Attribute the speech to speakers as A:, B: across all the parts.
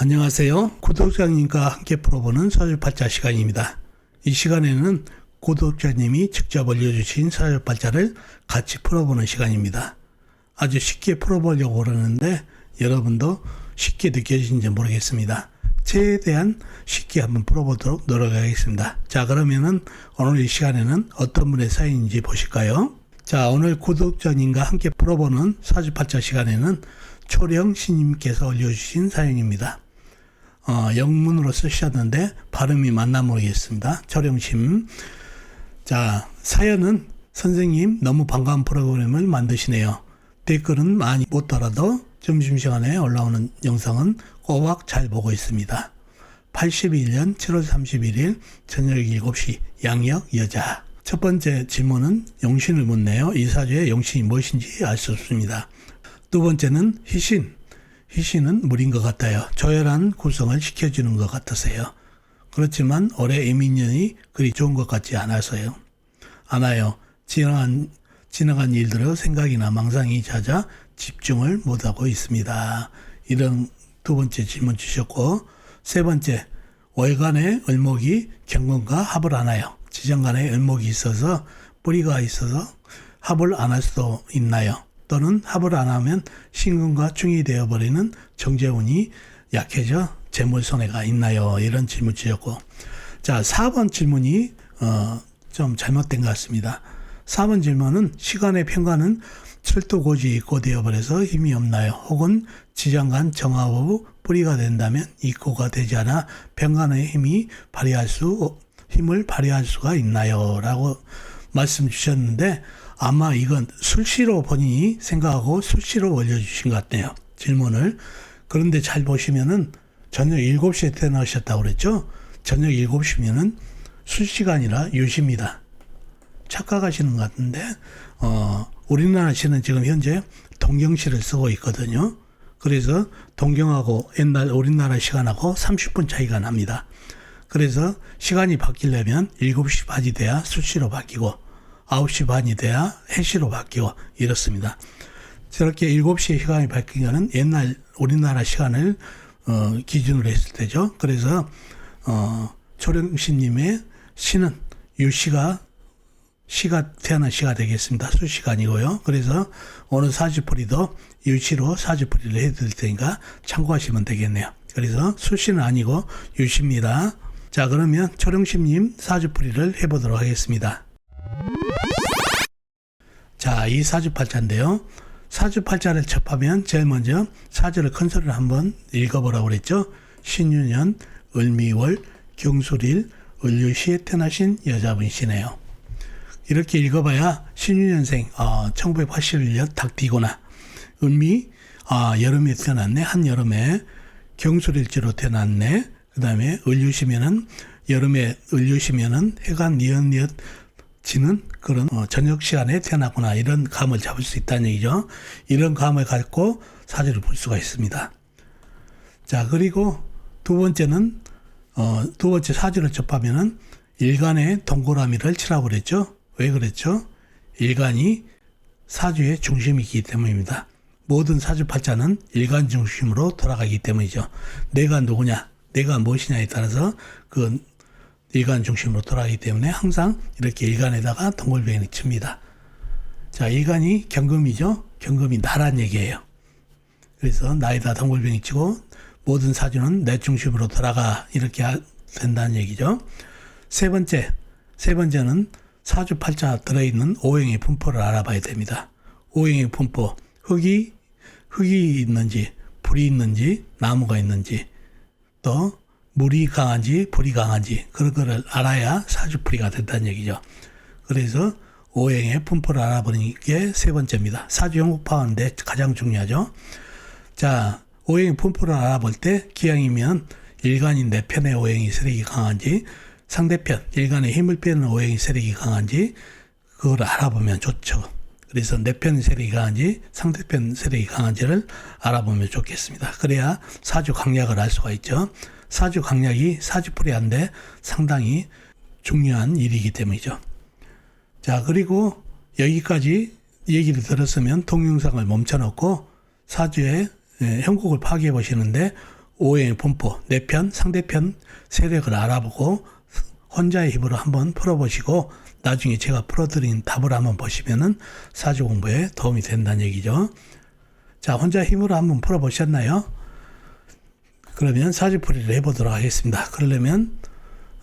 A: 안녕하세요. 구독자님과 함께 풀어보는 사주팔자 시간입니다. 이 시간에는 구독자님이 직접 올려주신 사주팔자를 같이 풀어보는 시간입니다. 아주 쉽게 풀어보려고 그러는데 여러분도 쉽게 느껴지는지 모르겠습니다. 최대한 쉽게 한번 풀어보도록 노력하겠습니다. 자, 그러면은 오늘 이 시간에는 어떤 분의 사연인지 보실까요? 자, 오늘 구독자님과 함께 풀어보는 사주팔자 시간에는 초령 신님께서 올려주신 사연입니다. 어, 영문으로 쓰셨는데 발음이 맞나 모르겠습니다. 초령심. 자, 사연은 선생님 너무 반가운 프로그램을 만드시네요. 댓글은 많이 못 달아도 점심시간에 올라오는 영상은 꼬박 잘 보고 있습니다. 81년 7월 31일 저녁 7시 양력 여자. 첫 번째 질문은 용신을 묻네요. 이 사주의 용신이 무엇인지 알 수 없습니다. 두 번째는 희신. 희신은 물인 것 같아요. 조열한 구성을 시켜주는 것 같아서요. 그렇지만 올해 이민년이 그리 좋은 것 같지 않아서요. 않아요. 지나간, 지나간 일들의 생각이나 망상이 잦아 집중을 못하고 있습니다. 이런 두 번째 질문 주셨고, 세 번째, 월간의 을목이 경건과 합을 안 하요. 지정간에 을목이 있어서 뿌리가 있어서 합을 안 할 수도 있나요? 또는 합을 안 하면 신금과 충이 되어버리는 정재운이 약해져 재물 손해가 있나요? 이런 질문 주셨고 자 4번 질문이 어, 좀 잘못된 것 같습니다. 4번 질문은 시간의 평가는 철도고지 있고 되어버려서 힘이 없나요? 혹은 지장간 정하고 뿌리가 된다면 입고가 되지 않아 평간의 힘이 발휘할 수 힘을 발휘할 수가 있나요? 라고 말씀 주셨는데 아마 이건 수시로 본인이 생각하고 수시로 올려주신 것 같네요. 질문을. 그런데 잘 보시면은 저녁 7시에 태어나셨다고 그랬죠? 저녁 7시면은 수시가 아니라 유시입니다. 착각하시는 것 같은데, 어, 우리나라 시는 지금 현재 동경시를 쓰고 있거든요. 그래서 동경하고 옛날 우리나라 시간하고 30분 차이가 납니다. 그래서 시간이 바뀌려면 7시 반이 돼야 수시로 바뀌고 9시 반이 돼야 해시로 바뀌고 이렇습니다. 저렇게 7시에 시간이 바뀌면은 옛날 우리나라 시간을 어, 기준으로 했을 때죠. 그래서 어, 조령신님의 시는 유시가 시가 태어난 시가 되겠습니다. 수시가 아니고요. 그래서 오늘 사주풀이도 유시로 사주풀이를 해드릴 테니까 참고하시면 되겠네요. 그래서 수시는 아니고 유시입니다. 자 그러면 초령심님 사주풀이를 해보도록 하겠습니다. 자, 이 사주팔자인데요. 사주팔자를 접하면 제일 먼저 사주를 컨설을 한번 읽어보라고 그랬죠. 신유년, 을미월, 경술일, 을유시에 태어나신 여자분이시네요. 이렇게 읽어봐야 신유년생, 어, 1981년 닭띠거나, 을미, 아, 여름에 태어났네. 한여름에 경술일지로 태어났네. 그 다음에 을유시면은, 여름에 을유시면은 해가 니엇니엇 지는 그런 어, 저녁 시간에 태어났구나 이런 감을 잡을 수 있다는 얘기죠. 이런 감을 갖고 사주를 볼 수가 있습니다. 자 그리고 두 번째는 어, 두 번째 사주를 접하면은 일간의 동그라미를 치라고 그랬죠. 왜 그랬죠? 일간이 사주의 중심이기 때문입니다. 모든 사주 팔자는 일간 중심으로 돌아가기 때문이죠. 내가 누구냐, 내가 무엇이냐에 따라서 그 일간 중심으로 돌아가기 때문에 항상 이렇게 일간에다가 동글뱅이 칩니다. 자, 일간이 경금이죠. 경금이 나란 얘기예요. 그래서 나에다 동글뱅이 치고 모든 사주는 내 중심으로 돌아가 이렇게 된다는 얘기죠. 세 번째, 세 번째는 사주 팔자 들어있는 오행의 분포를 알아봐야 됩니다. 오행의 분포, 흙이 흙이 있는지 불이 있는지 나무가 있는지 또 물이 강한지 불이 강한지 그런 거를 알아야 사주풀이가 된다는 얘기죠. 그래서 오행의 분포를 알아보는 게 세 번째입니다. 사주 영국파하는데 가장 중요하죠. 자, 오행의 분포를 알아볼 때 기왕이면 일간인 내 편의 오행이 세력이 강한지 상대편 일간의 힘을 빼는 오행이 세력이 강한지 그걸 알아보면 좋죠. 그래서 내 편 세력이 강한지 상대편 세력이 강한지를 알아보면 좋겠습니다. 그래야 사주 강약을 알 수가 있죠. 사주 강약이 사주풀이한데 상당히 중요한 일이기 때문이죠. 자, 그리고 여기까지 얘기를 들었으면 동영상을 멈춰놓고 사주의 예, 형국을 파악해 보시는데 오행의 분포, 내 편, 상대편 세력을 알아보고 혼자의 힘으로 한번 풀어보시고 나중에 제가 풀어드린 답을 한번 보시면은 사주 공부에 도움이 된다는 얘기죠. 자, 혼자 힘으로 한번 풀어보셨나요? 그러면 사주풀이를 해보도록 하겠습니다. 그러려면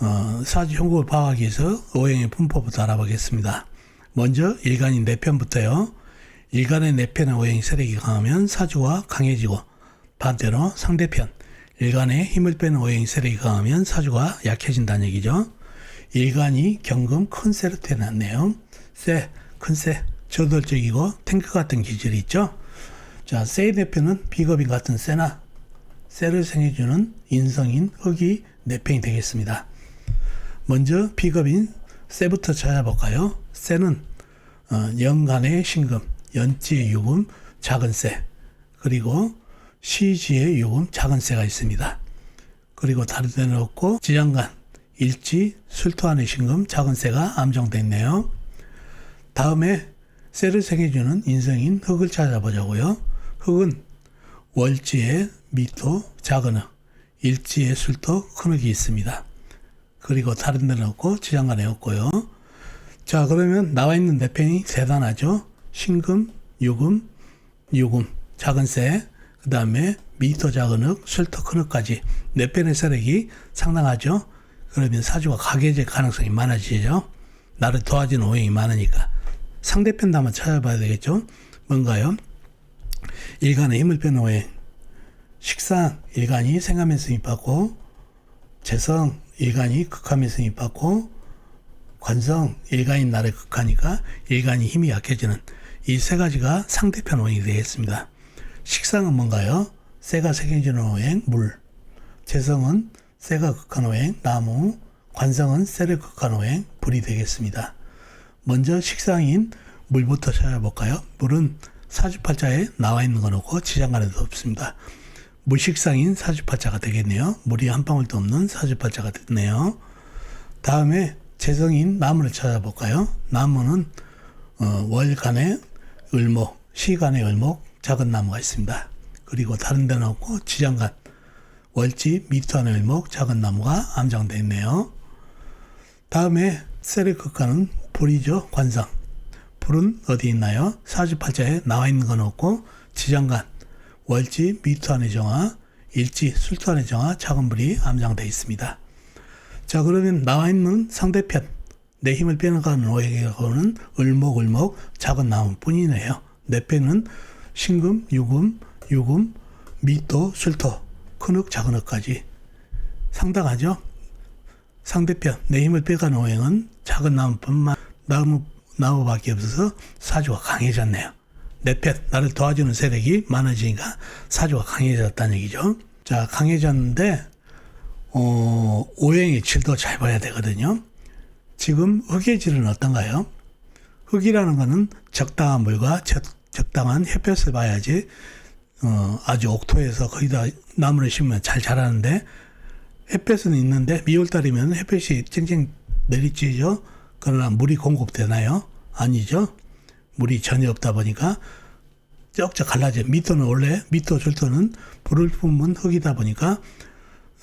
A: 어, 사주 형국을 파악하기 위해서 오행의 분포부터 알아보겠습니다. 먼저 일간인 내 편부터요. 일간의 내 편의 오행 세력이 강하면 사주가 강해지고 반대로 상대편 일간의 힘을 빼는 오행 세력이 강하면 사주가 약해진다는 얘기죠. 일간이 경금 큰 세로 태어났네요. 세, 큰 세, 저돌적이고 탱크 같은 기질이 있죠. 자, 세의 대표는 비겁인 같은 세나 세를 생해주는 인성인 흑이 내팽이 되겠습니다. 먼저 비겁인 세부터 찾아볼까요? 세는 어, 연간의 신금, 연지의 유금, 작은 세, 그리고 시지의 유금, 작은 세가 있습니다. 그리고 다른 데는 없고 지장간, 일지, 술토안의 신금, 작은 세가 암정돼 있네요. 다음에 세를 생해주는 인성인 흑을 찾아보자고요. 흑은 월지에 미토, 흑, 일지에 술토, 큰 흑이 있습니다. 그리고 다른 데는 없고 지장간에 없고요. 자 그러면 나와 있는 내편이 대단하죠. 신금, 유금, 유금, 작은 세, 그 다음에 미토 작은 흑, 술토 큰 흑까지 내편의 세력이 상당하죠. 그러면 사주가 가계질 가능성이 많아지죠. 나를 도와주는 오행이 많으니까 상대편도 한번 찾아봐야 되겠죠. 뭔가요? 일간의 힘을 오행. 식상 일간이 생하면서 힘 받고 재성 일간이 극하면서 힘 받고 관성 일간인 나를 극하니까 일간이 힘이 약해지는 이 세 가지가 상대편 오행이 되겠습니다. 식상은 뭔가요? 새가 색해지는 오행 물 재성은 새가 극한 오행 나무 관성은 새를 극한 오행 불이 되겠습니다. 먼저 식상인 물부터 찾아볼까요? 물은 사주팔자에 나와 있는 건 없고 지장간에도 없습니다. 무식상인 사주팔자가 되겠네요. 물이 한 방울도 없는 사주팔자가 됐네요. 다음에 재성인 나무를 찾아볼까요? 나무는 어, 월간의 을목, 시간의 을목, 작은 나무가 있습니다. 그리고 다른 데는 없고 지장간, 월지, 미투안의 을목, 작은 나무가 암장되어 있네요. 다음에 극하는 불이죠, 관상. 불은 어디 있나요? 사주팔자에 나와 있는 건 없고 지장간, 월지, 미투안의 정화, 일지, 술투안의 정화, 작은 불이 암장되어 있습니다. 자 그러면 나와 있는 상대편 내 힘을 빼앗가는 오행하고는 을목을목 작은 나무뿐이네요. 내 편은 신금, 유금, 유금, 미토, 술토, 큰흙, 작은 흙까지 상당하죠. 상대편 내 힘을 빼가는 오행은 작은 나무뿐만 나무 나무밖에 없어서 사주가 강해졌네요. 내 편 나를 도와주는 세력이 많아지니까 사주가 강해졌다는 얘기죠. 자 강해졌는데 어, 오행의 질도 잘 봐야 되거든요. 지금 흑의 질은 어떤가요? 흑이라는 거는 적당한 물과 적, 적당한 햇볕을 봐야지 어, 아주 옥토에서 거기다 나무를 심으면 잘 자라는데 햇볕은 있는데 미월달이면 햇볕이 쨍쨍 내리쬐죠. 그러나 물이 공급되나요? 아니죠. 물이 전혀 없다 보니까 쩍쩍 갈라져. 미토는 원래 미토 줄토는 불을 뿜은 흙이다 보니까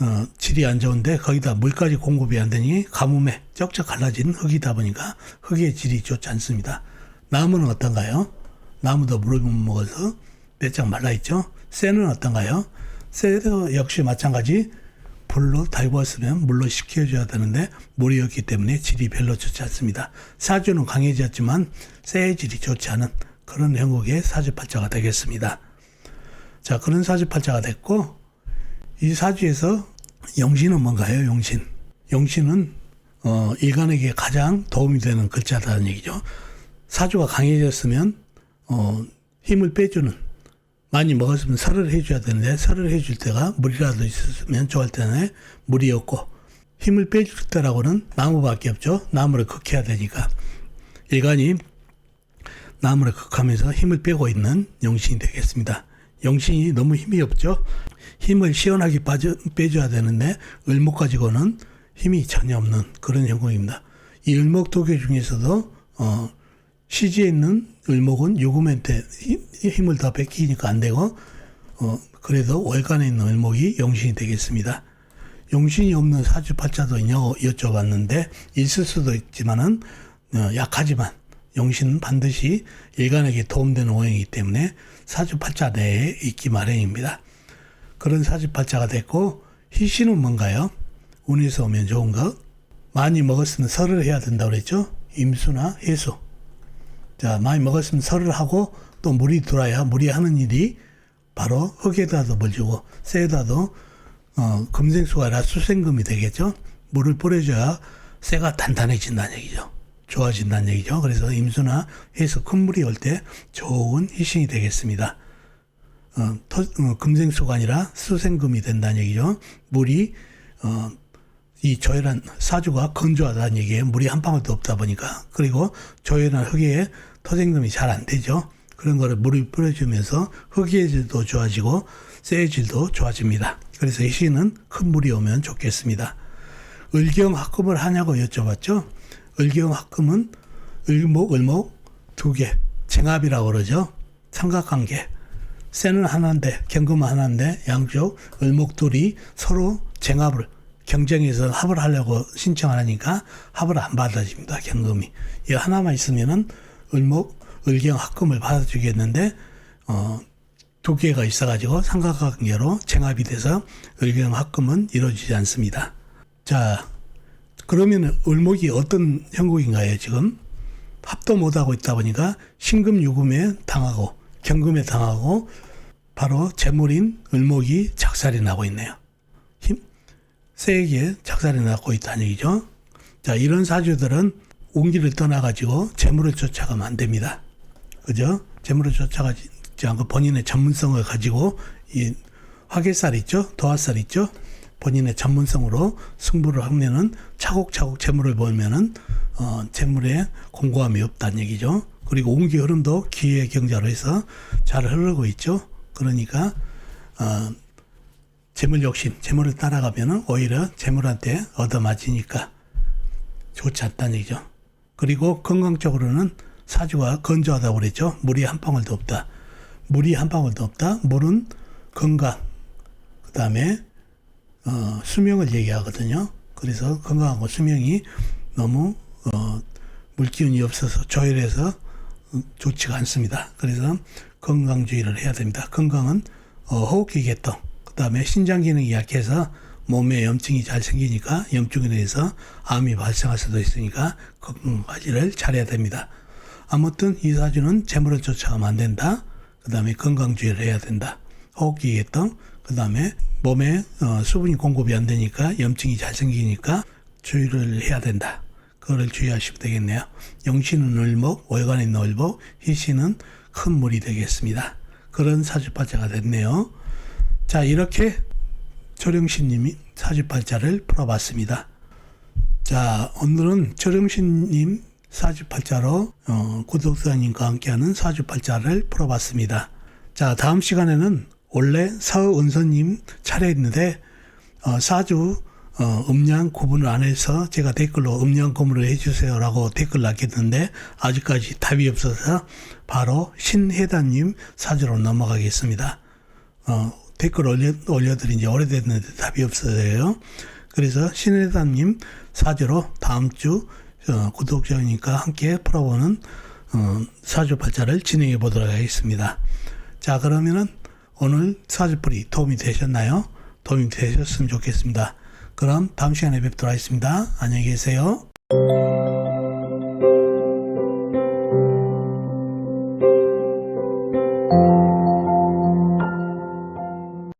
A: 어, 질이 안 좋은데 거기다 물까지 공급이 안 되니 가뭄에 쩍쩍 갈라진 흙이다 보니까 흙의 질이 좋지 않습니다. 나무는 어떤가요? 나무도 물을 못 먹어서 빼짝 말라 있죠. 쇠는 어떤가요? 쇠도 역시 마찬가지 불로 달구었으면 물로 식혀줘야 되는데 물이 없기 때문에 질이 별로 좋지 않습니다. 사주는 강해졌지만 쇠의 질이 좋지 않은 그런 형국의 사주팔자가 되겠습니다. 자 그런 사주팔자가 됐고 이 사주에서 용신은 뭔가요? 용신. 용신은 어, 일간에게 가장 도움이 되는 글자다는 얘기죠. 사주가 강해졌으면 어, 힘을 빼주는 많이 먹었으면 설을 해줘야 되는데 설을 해줄 때가 물이라도 있었으면 좋을 때는 물이 없고 힘을 빼줄 때라고는 나무밖에 없죠. 나무를 극해야 되니까 일간이 나무를 극하면서 힘을 빼고 있는 용신이 되겠습니다. 용신이 너무 힘이 없죠. 힘을 시원하게 빠져, 빼줘야 되는데 을목 가지고는 힘이 전혀 없는 그런 형국입니다. 이 을목 도교 중에서도 어, 시지에 있는 을목은 요금한테 힘을 더 뺏기니까 안 되고 어, 그래도 월간에 있는 을목이 용신이 되겠습니다. 용신이 없는 사주팔자도 있냐고 여쭤봤는데 있을 수도 있지만은 어, 약하지만 용신은 반드시 일간에게 도움되는 오행이기 때문에 사주팔자 내에 있기 마련입니다. 그런 사주팔자가 됐고 희신은 뭔가요? 운에서 오면 좋은 것 많이 먹었으면 설을 해야 된다고 그랬죠? 임수나 해수 자 많이 먹었으면 설을 하고 또 물이 들어야 물이 하는 일이 바로 흙에다도 물 주고 쇠에다도 어, 금생수가 아니라 수생금이 되겠죠. 물을 뿌려줘야 쇠가 단단해진다는 얘기죠. 좋아진다는 얘기죠. 그래서 임수나 해서 큰 물이 올 때 좋은 희신이 되겠습니다. 어, 토, 어, 금생수가 아니라 수생금이 된다는 얘기죠. 물이 어, 이 조열한 사주가 건조하다는 얘기예요. 물이 한 방울도 없다 보니까 그리고 조열한 흙에 토생금이 잘 안 되죠. 그런 거를 물을 뿌려주면서 흙의 질도 좋아지고 쇠의 질도 좋아집니다. 그래서 이 시는 큰 물이 오면 좋겠습니다. 을경 합금을 하냐고 여쭤봤죠. 을경 합금은 을목, 을목 두 개, 쟁합이라고 그러죠. 삼각관계. 쇠는 하나인데, 경금은 하나인데, 양쪽 을목 둘이 서로 쟁합을, 경쟁해서 합을 하려고 신청하니까 합을 안 받아줍니다. 경금이. 이 하나만 있으면은 을목, 을경 합금을 받아주겠는데, 어, 두 개가 있어가지고 삼각관계로 쟁합이 돼서 을경 합금은 이루어지지 않습니다. 자, 그러면 을목이 어떤 형국인가요, 지금? 합도 못하고 있다 보니까 신금 유금에 당하고 경금에 당하고 바로 재물인 을목이 작살이 나고 있네요. 힘, 세에게 작살이 나고 있다는 얘기죠. 자, 이런 사주들은 운기를 떠나가지고 재물을 쫓아가면 안 됩니다. 그죠? 재물을 쫓아가지 않고 본인의 전문성을 가지고 이 화개살 있죠? 도화살 있죠? 본인의 전문성으로 승부를 하면은 차곡차곡 재물을 벌면은 어, 재물에 공고함이 없다는 얘기죠. 그리고 운기 흐름도 기회 경자로 해서 잘 흐르고 있죠. 그러니까 어, 재물 욕심, 재물을 따라가면은 오히려 재물한테 얻어맞으니까 좋지 않다는 얘기죠. 그리고 건강적으로는 사주가 건조하다고 그랬죠. 물이 한 방울도 없다. 물이 한 방울도 없다. 물은 건강, 그 다음에 어, 수명을 얘기하거든요. 그래서 건강하고 수명이 너무 어, 물기운이 없어서 조혈해서 좋지가 않습니다. 그래서 건강주의를 해야 됩니다. 건강은 어, 호흡기 개통, 그 다음에 신장 기능이 약해서 몸에 염증이 잘 생기니까 염증에 대해서 암이 발생할 수도 있으니까 건강 관리를 잘해야 됩니다. 아무튼 이 사주는 재물을 쫓아가면 안 된다. 그 다음에 건강주의를 해야 된다. 호흡기 개통, 그 다음에 몸에 어, 수분이 공급이 안 되니까 염증이 잘 생기니까 주의를 해야 된다. 그거를 주의하시면 되겠네요. 영신은 을목, 월간의 넓목, 희신은 큰 물이 되겠습니다. 그런 사주팔자가 됐네요. 자, 이렇게 조령신님이 사주팔자를 풀어봤습니다. 자, 오늘은 조령신님 사주팔자로 어, 구독자님과 함께하는 사주팔자를 풀어봤습니다. 자, 다음 시간에는 원래 서은서님 차례였는데 어, 사주 어, 음양 구분을 안 해서 제가 댓글로 음양 구분을 해주세요라고 댓글 남겼는데 아직까지 답이 없어서 바로 신혜단님 사주로 넘어가겠습니다. 어, 댓글 올려, 올려드린 지 오래됐는데 답이 없어요. 그래서 신혜단님 사주로 다음 주 어, 구독자니까 함께 풀어보는 어, 사주 발자를 진행해 보도록 하겠습니다. 자 그러면은 오늘 사주풀이 도움이 되셨나요? 도움이 되셨으면 좋겠습니다. 그럼 다음 시간에 뵙도록 하겠습니다. 안녕히 계세요.